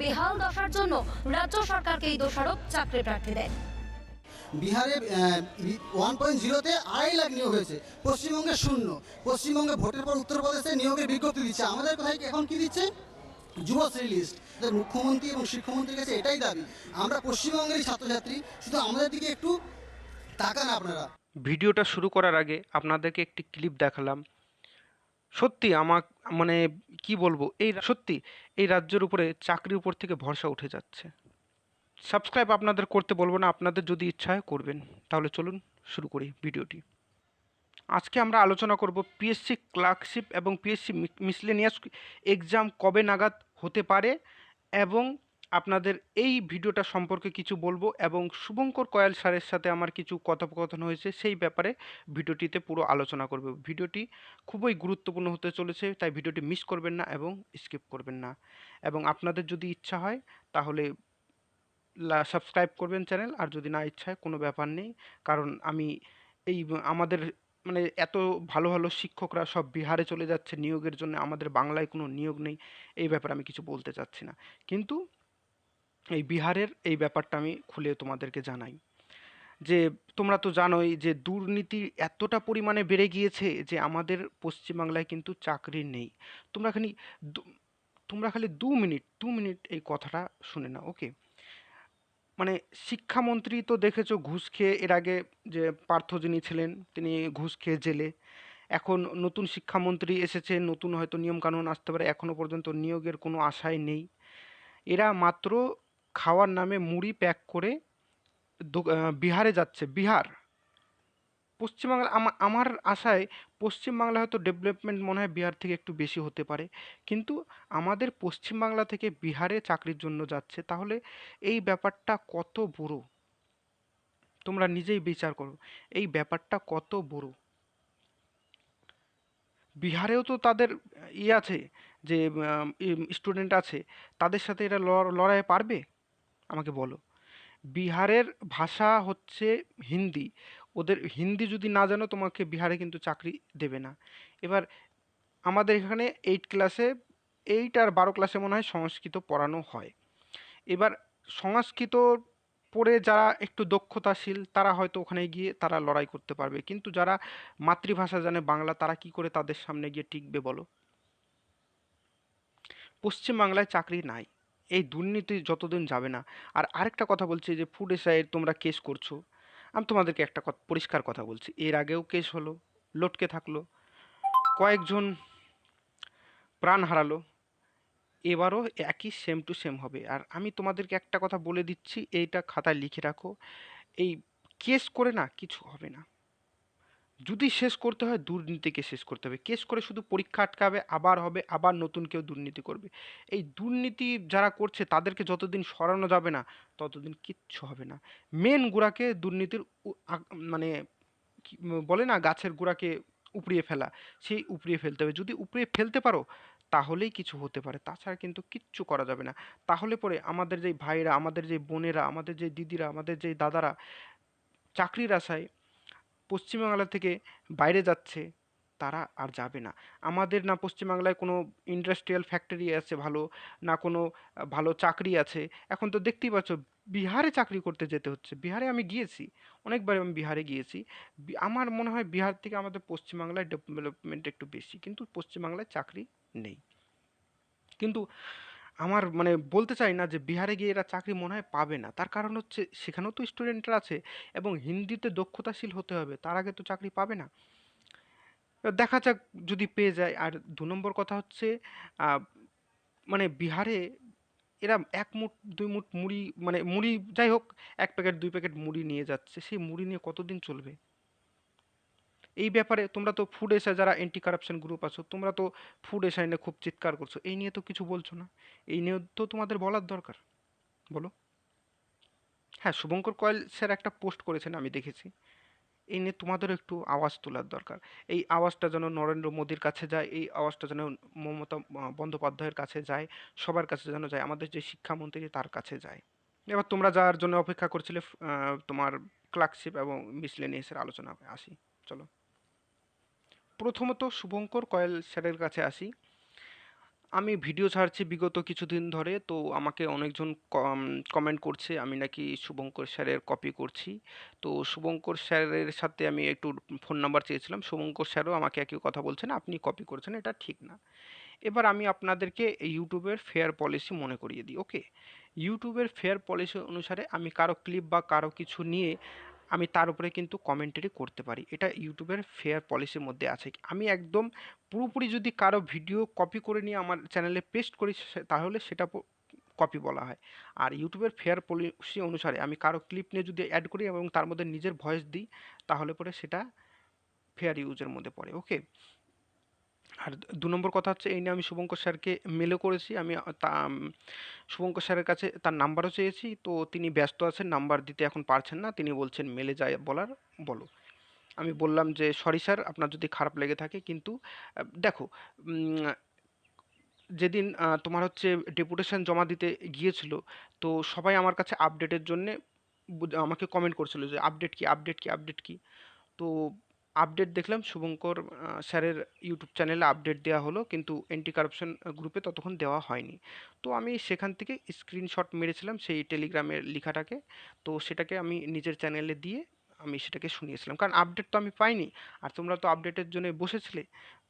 বেহাল দশার জন্য রাজ্য সরকারকেই দোষারোপ চাকরি প্রার্থীদের বিহারে ওয়ান পয়েন্ট জিরোতে আড়াই লাখ নিয়োগ হয়েছে। পশ্চিমবঙ্গে শূন্য। পশ্চিমবঙ্গে ভোটের পর উত্তরপ্রদেশে নিয়োগের বিজ্ঞপ্তি দিচ্ছে। আমাদের কোথায় এখন কি দিচ্ছে? যুবশ্রী লিস্ট মুখ্যমন্ত্রী এবং শিক্ষামন্ত্রীর কাছে এটাই দাবি। আমরা পশ্চিমবঙ্গেরই ছাত্রছাত্রী। শুধু আমাদের দিকে একটু তাকান আপনারা। ভিডিওটা শুরু করার আগে আপনাদেরকে একটি ক্লিপ দেখালাম। সত্যি আমার মানে কি বলব, এই সত্যি এই রাজ্যের উপরে চাকরির উপর থেকে ভরসা উঠে যাচ্ছে। সাবস্ক্রাইব আপনাদের করতে বলব না, আপনাদের যদি ইচ্ছা হয় করবেন। তাহলে চলুন শুরু করি ভিডিওটি। আজকে আমরা আলোচনা করব পিএসসি ক্লার্কশিপ এবং পিএসসি মিসলেনিয়াস এক্সাম কবে নাগাদ হতে পারে এবং আপনাদের এই ভিডিওটা সম্পর্কে কিছু বলব এবং শুভঙ্কর কয়াল স্যারের সাথে আমার কিছু কথোপকথন হয়েছে, সেই ব্যাপারে ভিডিওটিতে পুরো আলোচনা করব। ভিডিওটি খুবই গুরুত্বপূর্ণ হতে চলেছে, তাই ভিডিওটি মিস করবেন না এবং স্কিপ করবেন না। এবং আপনাদের যদি ইচ্ছা হয়, তাহলে সাবস্ক্রাইব করবেন চ্যানেল, আর যদি না ইচ্ছা হয়, কোনো ব্যাপার নেই। কারণ আমি এই আমাদের মানে এত ভালো ভালো শিক্ষকরা সব বিহারে চলে যাচ্ছে, নিয়োগের জন্য আমাদের বাংলায় কোনো নিয়োগ নেই, এই ব্যাপারে আমি কিছু বলতে চাচ্ছি না। কিন্তু এই বিহারের এই ব্যাপারটা আমি খুলে তোমাদেরকে জানাই। যে তোমরা তো জানোই যে দুর্নীতি এতটা পরিমাণে বেড়ে গিয়েছে যে আমাদের পশ্চিমবাংলায় কিন্তু চাকরি নেই। তোমরা খালি তোমরা খালি দু মিনিট দু মিনিট এই কথাটা শুনে না ওকে? মানে শিক্ষামন্ত্রী তো দেখেছ ঘুষ খেয়ে এর আগে যে পার্থ যিনি ছিলেন, তিনি ঘুষ খেয়ে জেলে। এখন নতুন শিক্ষামন্ত্রী এসেছে, নতুন হয়তো নিয়মকানুন আসতে পারে এখনও পর্যন্ত নিয়োগের কোনো আশাই নেই। এরা মাত্র খাওয়ার নামে মুড়ি প্যাক করে বিহারে যাচ্ছে, বিহার। পশ্চিমবাংলা, আমা- আমার আশায় পশ্চিমবাংলা হয়তো ডেভেলপমেন্ট মনে হয় বিহার থেকে একটু বেশি হতে পারে। কিন্তু আমাদের পশ্চিমবাংলা থেকে বিহারে চাকরির জন্য যাচ্ছে, তাহলে এই ব্যাপারটা কত বড়? তোমরা নিজেই বিচার করো, এই ব্যাপারটা কত বড়? বিহারেও তো তাদের ইয়ে আছে যে স্টুডেন্ট আছে, তাদের সাথে এরা লড়- লড়াইয়ে পারবে? আমাকে বলো। বিহারের ভাষা হচ্ছে হিন্দি। ওদের হিন্দি যদি না জানো, তোমাকে বিহারে কিন্তু চাকরি দেবে না। এবার আমাদের এখানে এইট ক্লাসে এইট আর বারো ক্লাসে মনে হয় সংস্কৃত পড়ানো হয়। এবার সংস্কৃত পড়ে যারা একটু দক্ষতাশীল, তারা হয়তো ওখানে গিয়ে তারা লড়াই করতে পারবে। কিন্তু যারা মাতৃভাষা জানে বাংলা, তারা কি করে তাদের সামনে গিয়ে টিকবে বলো? পশ্চিমবাংলায় চাকরি নাই। এই দুর্নীতি যতদিন যাবে না। আর আরেকটা কথা বলছি যে ফুড এসআইয়ের তোমরা কেস করছ। আমি তোমাদেরকে একটা পরিষ্কার কথা বলছি। এর আগেও কেস হলো, লটকে থাকল। কয়েকজন প্রাণ হারালো। এবারও একই সেম টু সেম হবে। আর আমি তোমাদেরকে একটা কথা বলে দিচ্ছি, এইটা খাতায় লিখে রাখো। এই কেস করে না কিছু হবে না। যদি শেষ করতে হয়, দুর্নীতিকে শেষ করতে হবে। কেস করে শুধু পরীক্ষা আটকাবে, আবার হবে, আবার নতুন কেউ দুর্নীতি করবে। এই দুর্নীতি যারা করছে, তাদেরকে যতদিন সরানো যাবে না, ততদিন কিচ্ছু হবে না। মেন গুড়াকে দুর্নীতির মানে বলে না, গাছের গুড়াকে উপড়িয়ে ফেলা, সেই উপড়িয়ে ফেলতে হবে। যদি উপড়িয়ে ফেলতে পারো, তাহলেই কিছু হতে পারে। তাছাড়া কিন্তু কিচ্ছু করা যাবে না। তাহলে পরে আমাদের যে ভাইরা আমাদের যে বোনেরা, আমাদের যে দিদিরা, আমাদের যে দাদারা, চাকরির আশায় পশ্চিমবাংলা থেকে বাইরে যাচ্ছে, তারা আর যাবে না। আমাদের না পশ্চিমবাংলায় কোনো ইন্ডাস্ট্রিয়াল ফ্যাক্টরি আছে ভালো, না কোনো ভালো চাকরি আছে। এখন তো দেখতেই পাচ্ছ, বিহারে চাকরি করতে যেতে হচ্ছে। বিহারে আমি গিয়েছি অনেকবার আমি বিহারে গিয়েছি। আমার মনে হয় বিহার থেকে আমাদের পশ্চিমবাংলায় ডেভেলপমেন্ট একটু বেশি, কিন্তু পশ্চিমবাংলায় চাকরি নেই। কিন্তু আমার মানে বলতে চাই না যে বিহারে গিয়ে এরা চাকরি মনে হয় পাবে না। তার কারণ হচ্ছে সেখানেও তো স্টুডেন্টরা আছে এবং হিন্দিতে দক্ষতাশীল হতে হবে, তার আগে তো চাকরি পাবে না। দেখা যাক যদি পেয়ে যায়। আর দু নম্বর কথা হচ্ছে মানে বিহারে এরা এক মুঠ, দুই মুঠ মুড়ি মানে মুড়ি যাই হোক, এক প্যাকেট দুই প্যাকেট মুড়ি নিয়ে যাচ্ছে। সেই মুড়ি নিয়ে কতদিন চলবে? এই ব্যাপারে তোমরা তো ফুড এসআই যারা অ্যান্টি কারাপশন গ্রুপ আছো, তোমরা তো ফুড এসআই নিয়ে খুব চিৎকার করছ। এই নিয়ে তো কিছু বলছো না। এই নিয়েও তো তোমাদের বলার দরকার। বলো। হ্যাঁ শুভঙ্কর কয়েল স্যার একটা পোস্ট করেছেন, আমি দেখেছি। এই নিয়ে তোমাদেরও একটু আওয়াজ তোলার দরকার। এই আওয়াজটা যেন নরেন্দ্র মোদীর কাছে যায়, এই আওয়াজটা যেন মমতা বন্দ্যোপাধ্যায়ের কাছে যায়, সবার কাছে যেন যায়, আমাদের যে শিক্ষামন্ত্রী তার কাছে যায়। এবার তোমরা যার জন্য অপেক্ষা করছিলে তোমার ক্লার্কশিপ এবং মিসলেনিয়াসের আলোচনা আসি, চলো। প্রথমত শুভঙ্কর কয়েল স্যারের কাছে আসি। আমি ভিডিও ছাড়ছি বিগত কিছুদিন ধরে, তো আমাকে অনেকজন কমেন্ট করছে, আমি নাকি শুভঙ্কর স্যারের কপি করছি। তো শুভঙ্কর স্যারের সাথে আমি একটু ফোন নাম্বার চেয়েছিলাম, শুভঙ্কর স্যারও আমাকে একই কথা বলছেন, আপনি কপি করছেন, এটা ঠিক না। এবার আমি আপনাদেরকে ইউটিউবের ফেয়ার পলিসি মনে করিয়ে দিই ওকে ইউটিউবের ফেয়ার পলিসি অনুসারে আমি কারও ক্লিপ বা কারও কিছু নিয়ে আমি তার উপরে কিন্তু কমেন্টারি করতে পারি। এটা ইউটিউবের ফেয়ার পলিসির মধ্যে আছে। আমি একদম পুরোপুরি যদি কারও ভিডিও কপি করে নিয়ে আমার চ্যানেলে পেস্ট করি তাহলে সেটা কপি বলা হয়। আর ইউটিউবের ফেয়ার পলিসি অনুসারে আমি কারও ক্লিপ নিয়ে যদি অ্যাড করি এবং তার মধ্যে নিজের ভয়েস দিই, তাহলে পরে সেটা ফেয়ার ইউজের মধ্যে পড়ে। ওকে আর দু নম্বর কথা হচ্ছে, এই নিয়ে আমি শুভঙ্কর স্যারকে মেলও করেছি। আমি তা শুভঙ্কর স্যারের কাছে তার নাম্বারও চেয়েছি। তো তিনি ব্যস্ত আছেন, নাম্বার দিতে এখন পারছেন না। তিনি বলছেন মেলে যায় বলার, বলো। আমি বললাম যে সরি স্যার আপনার যদি খারাপ লেগে থাকে, কিন্তু দেখো যেদিন তোমার হচ্ছে ডেপুটেশন জমা দিতে গিয়েছিল, তো সবাই আমার কাছে আপডেটের জন্যে আমাকে কমেন্ট করছিল যে আপডেট কি আপডেট কি আপডেট কি? তো আপডেট দেখলাম। শুভঙ্কর স্যারের ইউটিউব চ্যানেলে আপডেট দেওয়া হলো, কিন্তু অ্যান্টি কারাপশন গ্রুপে ততক্ষণ দেওয়া হয়নি। তো আমি সেখান থেকে স্ক্রিনশট মেরেছিলাম সেই টেলিগ্রামের লেখাটাকে। তো সেটাকে আমি নিজের চ্যানেলে দিয়ে আমি সেটাকে শুনিয়েছিলাম। কারণ আপডেট তো আমি পাইনি, আর তোমরা তো আপডেটের জন্য বসেছিলে।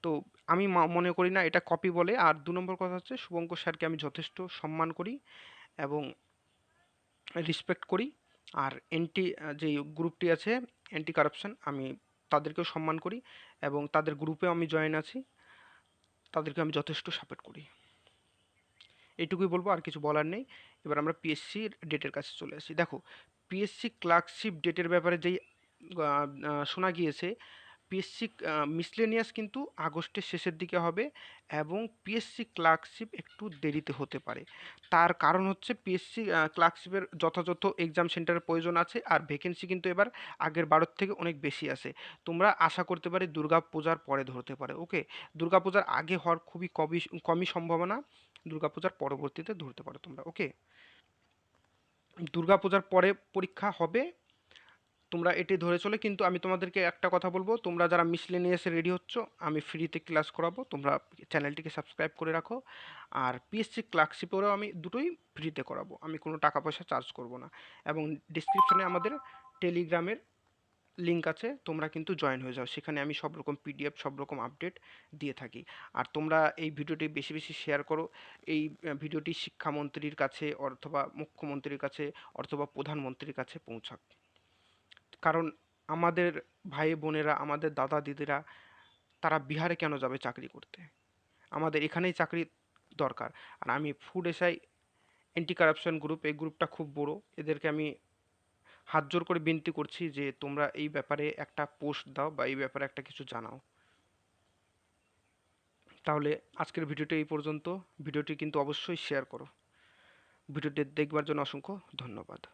তো আমি মনে করি না এটা কপি বলে। আর দু নম্বর কথা হচ্ছে, শুভঙ্কর স্যারকে আমি যথেষ্ট সম্মান করি এবং রেসপেক্ট করি। আর এন্টি যে গ্রুপটি আছে অ্যান্টি কারাপশন আমি তাদেরকেও সম্মান করি এবং তাদের গ্রুপে আমি জয়েন আছি। তাদেরকে আমি যথেষ্ট সাপোর্ট করি। এটুকুই বলব, আর কিছু বলার নেই। এবার আমরা পিএসসি ডেটের কাছে চলে আসি। দেখো পিএসসি ক্লার্কশিপ ডেটের ব্যাপারে যেই শোনা গিয়েছে পিএসসি মিসলেনিয়াস কিন্তু আগস্টের শেষের দিকে হবে এবং পিএসসি ক্লার্কশিপ একটু দেরিতে হতে পারে। তার কারণ হচ্ছে পিএসসি ক্লার্কশিপের যথাযথ এক্সাম সেন্টারের প্রয়োজন আছে আর ভ্যাকেন্সি কিন্তু এবার আগের বারোর থেকে অনেক বেশি আছে। তোমরা আশা করতে পারি দুর্গা পূজার পরে ধরতে পারে, ওকে? দুর্গা পূজার আগে হওয়ার খুবই কমই কমই সম্ভাবনা দুর্গা পূজার পরবর্তীতে ধরতে পারো তোমরা, ওকে? দুর্গা পূজার পরে পরীক্ষা হবে তোমরা এটি ধরে চলে, কিন্তু আমি তোমাদেরকে একটা কথা বলব। তোমরা যারা মিসলেনিয়াসে রেডি হচ্ছ, আমি ফ্রিতে ক্লাস করাবো। তোমরা চ্যানেলটিকে সাবস্ক্রাইব করে রাখো। আর পিএসসি ক্লার্কশিপেরও আমি দুটোই ফ্রিতে করাবো। আমি কোনো টাকা পয়সা চার্জ করব না। এবং ডিসক্রিপশনে আমাদের টেলিগ্রামের লিঙ্ক আছে। তোমরা কিন্তু জয়েন হয়ে যাও। সেখানে আমি সব রকম পিডিএফ সব রকম আপডেট দিয়ে থাকি। আর তোমরা এই ভিডিওটি বেশি বেশি শেয়ার করো। এই ভিডিওটি শিক্ষামন্ত্রীর কাছে অথবা মুখ্যমন্ত্রীর কাছে অথবা প্রধানমন্ত্রীর কাছে পৌঁছাক। কারণ আমাদের ভাই বোনেরা, আমাদের দাদা দিদিরা, তারা বিহারে কেন যাবে চাকরি করতে? আমাদের এখানেই চাকরি দরকার। আর আমি food SI anti corruption group এই গ্রুপটা খুব বড়। এদেরকে আমি হাত জোর করে বিনতি করছি যে, তোমরা এই ব্যাপারে একটা পোস্ট দাও বা এই ব্যাপারে একটা কিছু জানাও। তাহলে আজকের ভিডিওটি এই পর্যন্ত। ভিডিওটি কিন্তু অবশ্যই শেয়ার করো। ভিডিওটি দেখবার জন্য অসংখ্য ধন্যবাদ।